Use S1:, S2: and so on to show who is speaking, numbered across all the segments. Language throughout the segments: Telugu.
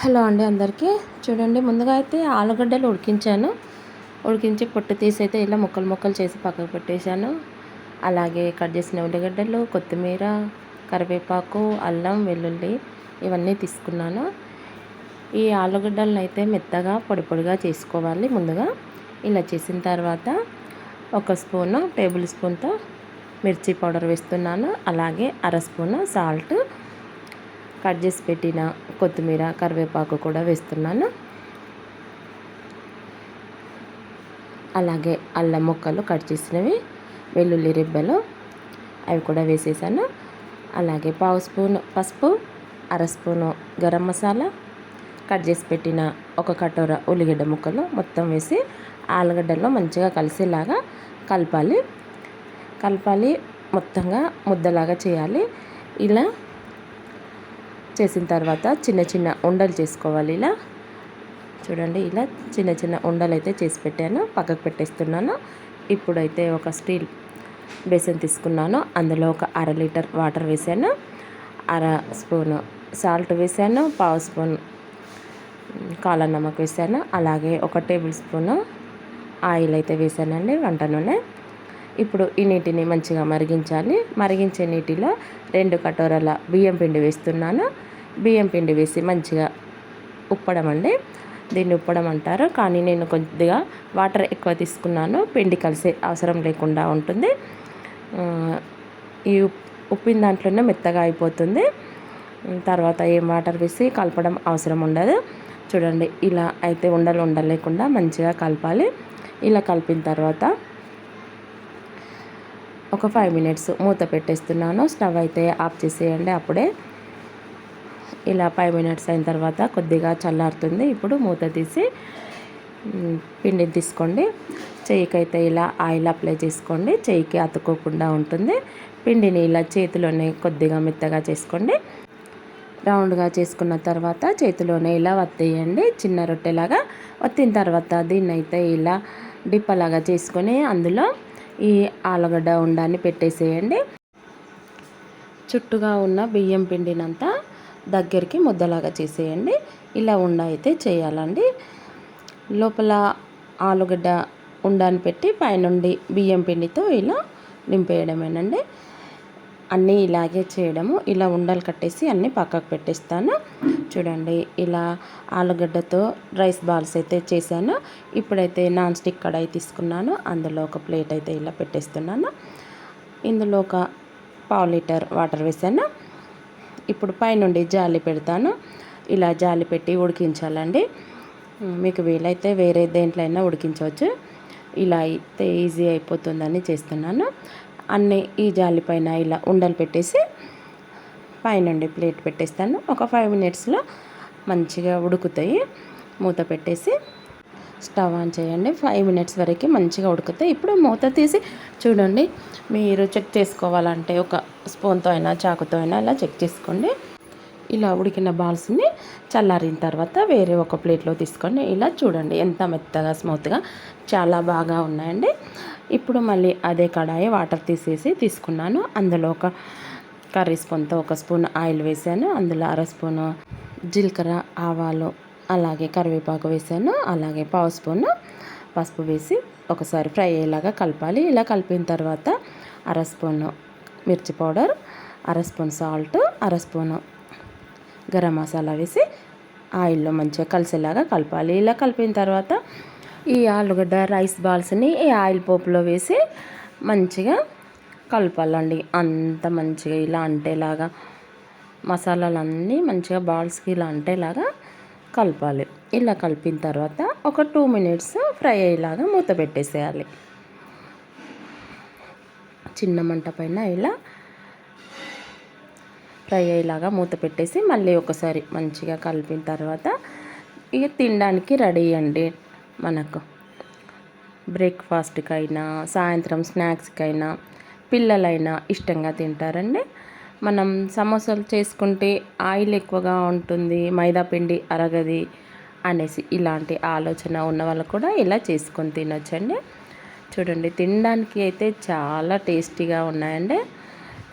S1: హలో అండి అందరికీ. చూడండి ముందుగా అయితే ఆలుగడ్డలు ఉడికించాను. ఉడికించి పొట్టు తీసి అయితే ఇలా ముక్కలు ముక్కలు చేసి పక్కకు పెట్టేశాను. అలాగే కట్ చేసిన ఉల్లిగడ్డలు కొత్తిమీర కరివేపాకు అల్లం వెల్లుల్లి ఇవన్నీ తీసుకున్నాను. ఈ ఆలుగడ్డలను అయితే మెత్తగా పొడి పొడిగా చేసుకోవాలి ముందుగా. ఇలా చేసిన తర్వాత ఒక స్పూను టేబుల్ స్పూన్తో మిర్చి పౌడర్ వేస్తున్నాను. అలాగే అర స్పూను సాల్ట్. కట్ చేసి పెట్టిన కొత్తిమీర కరివేపాకు కూడా వేస్తున్నాను. అలాగే అల్లం ముక్కలు కట్ చేసినవి వెల్లుల్లి రిబ్బలు అవి కూడా వేసేసాను. అలాగే పావు స్పూన్ పసుపు అర స్పూను గరం మసాలా కట్ చేసి పెట్టిన ఒక కటోర ఉల్లిగడ్డ ముక్కలు మొత్తం వేసి ఆలుగడ్డలో మంచిగా కలిసేలాగా కలపాలి. కలపాలి మొత్తంగా ముద్దలాగా చేయాలి. ఇలా చేసిన తర్వాత చిన్న చిన్న ఉండలు చేసుకోవాలి ఇలా. చూడండి ఇలా చిన్న చిన్న ఉండలు అయితే చేసి పెట్టాను పక్కకు పెట్టేస్తున్నాను. ఇప్పుడైతే ఒక స్టీల్ బేసన్ తీసుకున్నాను అందులో ఒక అర లీటర్ వాటర్ వేసాను అర స్పూను సాల్ట్ వేసాను పావు స్పూన్ కాల నమ్మక వేసాను అలాగే ఒక టేబుల్ స్పూను ఆయిల్ అయితే వేసానండి వంట నూనె. ఇప్పుడు ఈ నీటిని మంచిగా మరిగించాలి. మరిగించే నీటిలో రెండు కటోరల బియ్యం పిండి వేస్తున్నాను. బియ్యం పిండి వేసి మంచిగా ఉప్పడం అండి. దీన్ని ఉప్పడం అంటారు. కానీ నేను కొద్దిగా వాటర్ ఎక్కువ తీసుకున్నాను. పిండి కలిసే అవసరం లేకుండా ఉంటుంది. ఈ ఉప్పిన దాంట్లోనే మెత్తగా అయిపోతుంది. తర్వాత ఏం వాటర్ వేసి కలపడం అవసరం ఉండదు. చూడండి ఇలా అయితే ఉండలు ఉండలేకుండా మంచిగా కలపాలి. ఇలా కలిపిన తర్వాత ఒక ఫైవ్ మినిట్స్ మూత పెట్టేస్తున్నాను. స్టవ్ అయితే ఆఫ్ చేసేయండి అప్పుడే. ఇలా ఫైవ్ మినిట్స్ అయిన తర్వాత కొద్దిగా చల్లారుతుంది. ఇప్పుడు మూత తీసి పిండిని తీసుకోండి. చెయ్యికైతే ఇలా ఆయిల్ అప్లై చేసుకోండి. చెయ్యికి అతుక్కోకుండా ఉంటుంది. పిండిని ఇలా చేతిలోనే కొద్దిగా మెత్తగా చేసుకోండి. రౌండ్గా చేసుకున్న తర్వాత చేతిలోనే ఇలా వత్తేయండి. చిన్న రొట్టెలాగా వత్తిన తర్వాత దీన్ని అయితే ఇలా డిప్పలాగా చేసుకొని అందులో ఈ ఆలుగడ్డ ఉండాన్ని పెట్టేసేయండి. చుట్టుగా ఉన్న బియ్యం పిండినంతా దగ్గరికి ముద్దలాగా చేసేయండి. ఇలా ఉండ అయితే చేయాలండి. లోపల ఆలుగడ్డ ఉండని పెట్టి పైనుండి బియ్యం పిండితో ఇలా నింపేయడమేనండి. అన్నీ ఇలాగే చేయడము. ఇలా ఉండలు కట్టేసి అన్నీ పక్కకు పెట్టేస్తాను. చూడండి ఇలా ఆలుగడ్డతో రైస్ బాల్స్ అయితే చేశాను. ఇప్పుడైతే నాన్ స్టిక్ కడాయి తీసుకున్నాను. అందులో ఒక ప్లేట్ అయితే ఇలా పెట్టేస్తున్నాను. ఇందులో ఒక పావు లీటర్ వాటర్ వేసాను ఇప్పుడు పైనుండి జాలి పెడతాను. ఇలా జాలి పెట్టి ఉడికించాలండి. మీకు వీలైతే వేరే దేంట్లో అయినా ఉడికించవచ్చు. ఇలా అయితే ఈజీ అయిపోతుందని చేస్తున్నాను. అన్నీ ఈ జాలి పైన ఇలా ఉండలు పెట్టేసి పైనుండి ప్లేట్ పెట్టేస్తాను. ఒక ఫైవ్ మినిట్స్లో మంచిగా ఉడుకుతాయి. మూత పెట్టేసి స్టవ్ ఆన్ చేయండి. ఫైవ్ మినిట్స్ వరకు మంచిగా ఉడుకుతాయి ఇప్పుడు మూత తీసి చూడండి. మీరు చెక్ చేసుకోవాలంటే ఒక స్పూన్తో అయినా చాకుతో అయినా ఇలా చెక్ చేసుకోండి. ఇలా ఉడికిన బాల్స్ని చల్లారిన తర్వాత వేరే ఒక ప్లేట్లో తీసుకొని ఇలా చూడండి. ఎంత మెత్తగా స్మూత్గా చాలా బాగా ఉన్నాయండి. ఇప్పుడు మళ్ళీ అదే కడాయి వాటర్ తీసేసి తీసుకున్నాను. అందులో ఒక కర్రీ స్పూన్తో ఒక స్పూన్ ఆయిల్ వేసాను. అందులో అర స్పూను జీలకర్ర ఆవాలు అలాగే కరివేపాకు వేసాను అలాగే పావు స్పూన్ పసుపు వేసి ఒకసారి ఫ్రై అయ్యేలాగా కలపాలి. ఇలా కలిపిన తర్వాత అర స్పూన్ మిర్చి పౌడర్ అర స్పూన్ సాల్ట్ అర స్పూను గరం మసాలా వేసి ఆయిల్లో మంచిగా కలిసేలాగా కలపాలి. ఇలా కలిపిన తర్వాత ఈ ఆలుగడ్డ రైస్ బాల్స్ని ఈ ఆయిల్ పోపులో వేసి మంచిగా కలపాలండి. అంత మంచిగా ఇలా అంటేలాగా మసాలాలన్నీ మంచిగా బాల్స్కి ఇలా అంటేలాగా కలపాలి. ఇలా కలిపిన తర్వాత ఒక టూ మినిట్స్ ఫ్రై అయ్యేలాగా మూత పెట్టేసేయాలి. చిన్న మంట పైన ఇలా ఫ్రై అయ్యేలాగా మూత పెట్టేసి మళ్ళీ ఒకసారి మంచిగా కలిపిన తర్వాత ఇక తినడానికి రెడీ అండి మనకు. బ్రేక్ఫాస్ట్కైనా సాయంత్రం స్నాక్స్కైనా పిల్లలైనా ఇష్టంగా తింటారండి. మనం సమోసాలు చేసుకుంటే ఆయిల్ ఎక్కువగా ఉంటుంది మైదా పిండి అరగది అనేసి ఇలాంటి ఆలోచన ఉన్న వాళ్ళు కూడా ఇలా చేసుకొని తినొచ్చండి. చూడండి తినడానికి అయితే చాలా టేస్టీగా ఉన్నాయండి.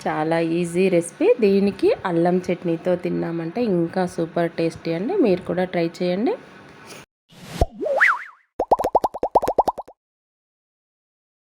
S1: చాలా ఈజీ రెసిపీ. దీనికి అల్లం చట్నీతో తిన్నామంటే ఇంకా సూపర్ టేస్టీ అండి. మీరు కూడా ట్రై చేయండి.